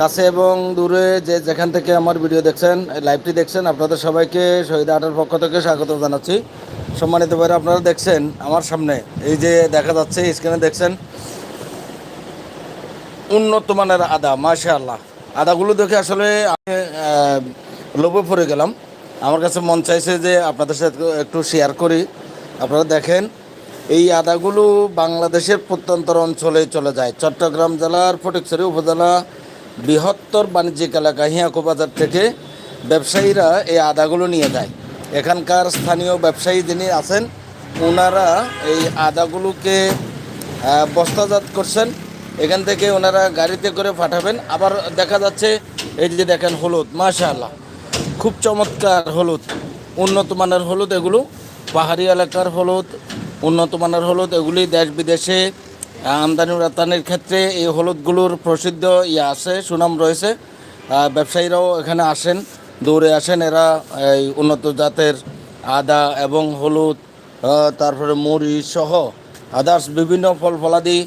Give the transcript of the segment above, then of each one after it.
কাছে এবং দূরে যে যেখান থেকে আমার ভিডিও দেখছেন লাইভটি দেখছেন, আপনাদের সবাইকে শহীদ আটার পক্ষ থেকে স্বাগত জানাচ্ছি। সম্মানিত ভাইরা, আপনারা দেখছেন আমার সামনে, এই যে দেখা যাচ্ছে স্ক্রিনে দেখছেন, উন্নত মানের আদা মাশা আল্লাহ আদাগুলো দেখে আসলে আমি লোভে পড়ে গেলাম। আমার কাছে মন চাইছে যে আপনাদের সাথে একটু শেয়ার করি। আপনারা দেখেন, এই আদাগুলো বাংলাদেশের প্রত্যন্ত অঞ্চলে চলে যায়। চট্টগ্রাম জেলার ফটিকছড়ি উপজেলা বৃহত্তর বাণিজ্যিক এলাকা হিয়াকো বাজার থেকে ব্যবসায়ীরা এই আদাগুলো নিয়ে যায়। এখানকার স্থানীয় ব্যবসায়ী যিনি আছেন ওনারা এই আদাগুলোকে বস্তাজাত করছেন। এখান থেকে ওনারা গাড়িতে করে পাঠাবেন। আবার দেখা যাচ্ছে, এই যে দেখেন হলুদ, মাশাআল্লাহ। খুব চমৎকার হলুদ, উন্নত মানের হলুদ এগুলো। পাহাড়ি এলাকার হলুদ, উন্নত মানের হলুদ এগুলি দেশ বিদেশে আমদানি রপ্তানির ক্ষেত্রে এই হলুদগুলোর প্রসিদ্ধ ইয়ে আছে সুনাম রয়েছে। ব্যবসায়ীরাও এখানে আসেন দৌড়ে আসেন। এরা এই উন্নত জাতের আদা এবং হলুদ তারপরে মরিচ সহ আদার্স বিভিন্ন ফল ফলাদি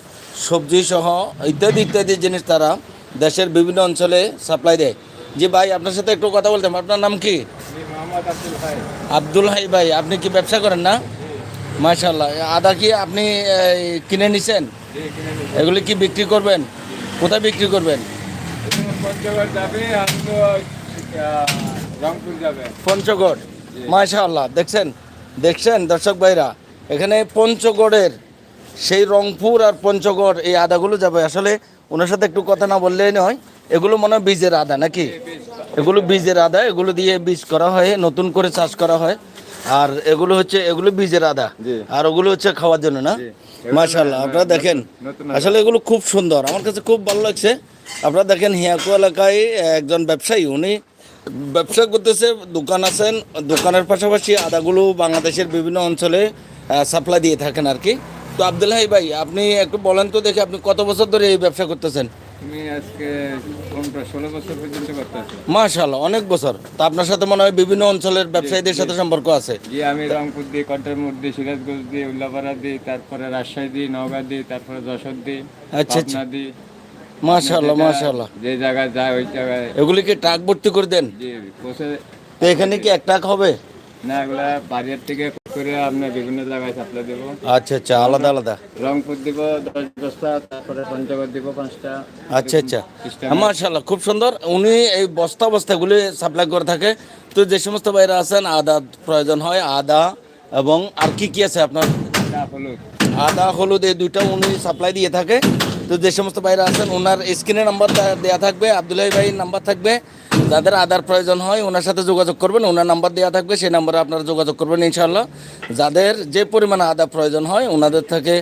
সবজি সহ ইত্যাদি ইত্যাদি জিনিস তারা দেশের বিভিন্ন অঞ্চলে সাপ্লাই দেয়। জি ভাই আপনার সাথে একটু কথা বলতাম আপনার নাম কি? আব্দুল হাই। ভাই আপনি কি ব্যবসা করেন না? মাশাল্লাহ আদা কি আপনি কিনে নিছেন? এগুলি কি বিক্রি করবেন? কোথায় বিক্রি করবেন? পঞ্চগড়। মাশাআল্লাহ, দেখছেন? দেখছেন দর্শক ভাইরা? এখানে পঞ্চগড়ের সেই রংপুর আর পঞ্চগড় এই আদাগুলো যাবে। আসলে ওনার সাথে একটু কথা না বললেই নয়, এগুলো মনে হয় বীজের আদা নাকি? এগুলো বীজের আদা, এগুলো দিয়ে বীজ করা হয়, নতুন করে চাষ করা হয়। আর এগুলো হচ্ছে এগুলো বীজের আদা। আর ওগুলো হচ্ছে খাওয়ার জন্য না? মাশাআল্লাহ আপনারা দেখেন। আসলে এগুলো খুব সুন্দর। আমার কাছে খুব ভালো লাগছে। আপনারা দেখেন হিয়াকু এলাকায় একজন ব্যবসায়ী উনি ব্যবসা করতেছে দোকান আছেন। দোকানের পাশাপাশি আদাগুলো বাংলাদেশের বিভিন্ন অঞ্চলে সাপ্লাই দিয়ে থাকেন আর কি। তো আব্দুল হাই ভাই আপনি একটু বলেন তো দেখি আপনি কত বছর ধরে এই ব্যবসা করতেছেন? আছো? অনেক বছর। তা আপনার সাথে মনে হয় বিভিন্ন অঞ্চলের ব্যবসায়ীদের সাথে সম্পর্ক আছে। যে আমি রংপুর দিই কন্টারমুর দিই সিরাজগঞ্জ দিই উল্লাপাড়া দিই তারপরে রাজশাহী দিই নওগাঁ দিই তারপরে যশোর দিই আচ্ছা, আচ্ছা। পাবনা দিই। মাশাআল্লাহ যে জায়গায় যায় ওই জায়গায় এগুলি কি ট্রাক ভর্তি করে দেন? তো এখানে কি এক ট্রাক হবে? না এগুলা বাড়ির থেকে করে আমরা বিভিন্ন জায়গায় সাপ্লাই দেবো। আচ্ছা আচ্ছা আলাদা আলাদা। রংপুর দিব দশ দশটা তারপরে পঞ্চগড় দিব পাঁচটা। আচ্ছা আচ্ছা। মাশাল্লাহ খুব সুন্দর। উনি এই বস্তা বস্তাগুলি সাপ্লাই করে থাকে। তো যে সমস্ত বাইরে আছেন আদা প্রয়োজন হয় আদা এবং আর কি কি আছে আপনার? চা হলুদ। আদা হলুদ এই দুইটা উনি সাপ্লাই দিয়ে থাকে। তো যে সমস্ত বাইরে আছেন, ওনার স্ক্রিনে নাম্বার দেওয়া থাকবে, আবদুল্লাহ ভাইয়ের নাম্বার থাকবে। যাদের আদার প্রয়োজন হয়, ওনার সাথে যোগাযোগ করবেন, ওনার নাম্বার দেওয়া থাকবে, সেই নাম্বারে আপনারা যোগাযোগ করবেন ইনশাল্লাহ যাদের যে পরিমাণে আদা প্রয়োজন হয়, ওনাদের থেকে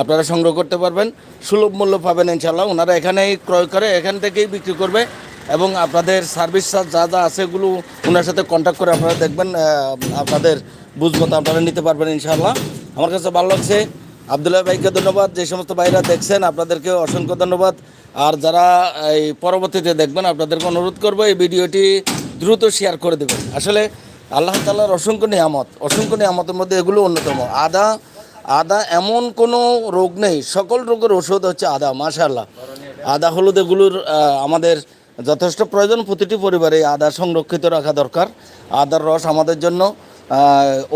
আপনারা সংগ্রহ করতে পারবেন, সুলভ মূল্য পাবেন ইনশাল্লাহ ওনারা এখানেই ক্রয় করে, এখান থেকেই বিক্রি করবে এবং আপনাদের সার্ভিস চার্জ যা যা আছে এগুলো ওনার সাথে কন্ট্যাক্ট করে আপনারা দেখবেন আপনাদের বুঝমতো আপনারা নিতে পারবেন ইনশাল্লাহ আমার কাছে ভালো লাগছে আবদুল্লাহ ভাইকে ধন্যবাদ। যে সমস্ত ভাইরা দেখছেন আপনাদেরকে অসংখ্য ধন্যবাদ। আর যারা এই পরবর্তীতে দেখবেন, আপনাদেরকে অনুরোধ করব, এই ভিডিওটি দ্রুত শেয়ার করে দেবেন। আসলে আল্লাহ তাল্লাহর অসংখ্য নিয়ামত, অসংখ্য নিয়ামতের মধ্যে এগুলো অন্যতম। আদা আদা এমন কোনো রোগ নেই, সকল রোগের ওষুধ হচ্ছে আদা, মাশাআল্লাহ। আদা হলুদ এগুলোর আমাদের যথেষ্ট প্রয়োজন, প্রতিটি পরিবারে আদা সংরক্ষিত রাখা দরকার। আদার রস আমাদের জন্য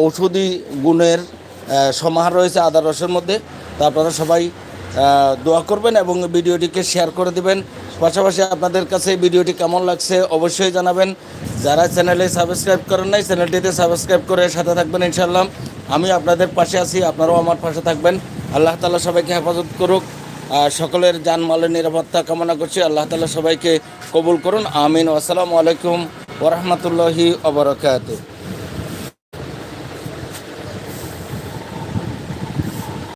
ঔষধি গুণের সমাহার রয়েছে আদা রসের মধ্যে। তা আপনারা সবাই দোয়া করবেন এবং ভিডিওটিকে শেয়ার করে দিবেন। পাশাপাশি আপনাদের কাছে ভিডিওটি কেমন লাগছে অবশ্যই জানাবেন। যারা চ্যানেলে সাবস্ক্রাইব করেন নাই, চ্যানেলটিতে সাবস্ক্রাইব করে সাথে থাকবেন ইনশাল্লাহ আমি আপনাদের পাশে আছি, আপনারাও আমার পাশে থাকবেন। আল্লাহ তালা সবাইকে হেফাজত করুক। সকলের জানমালের নিরাপত্তা কামনা করছি। আল্লাহ তালা সবাইকে কবুল করুন। আমিন। আসসালামু আলাইকুম ওরহমতুল্লাহি ওবরাকাত